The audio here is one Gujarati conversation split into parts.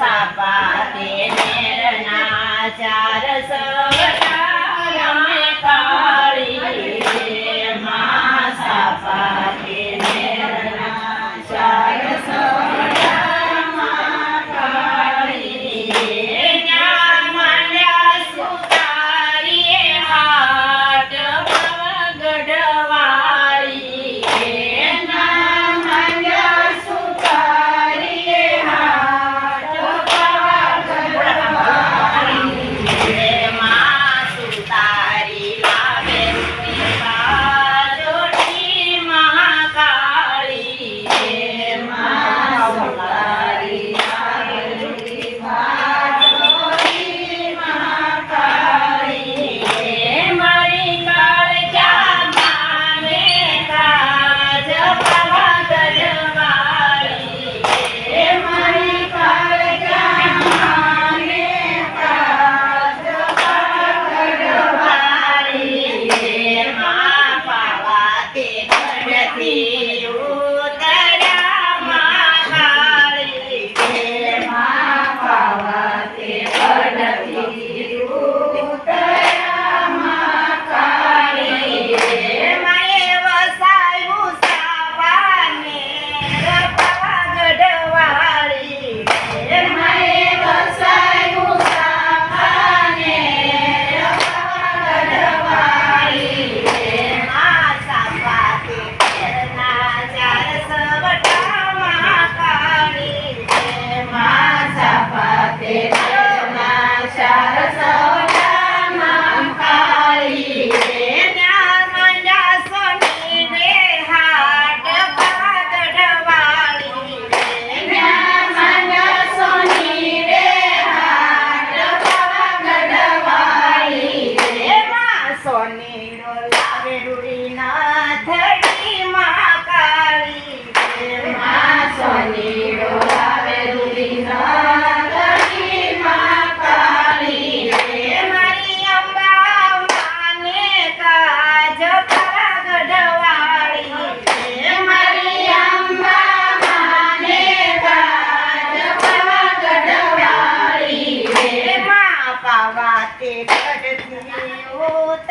સાપા તે મેરના ચાર સવતા ti. गावाते पडती होत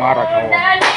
મારા ખાવા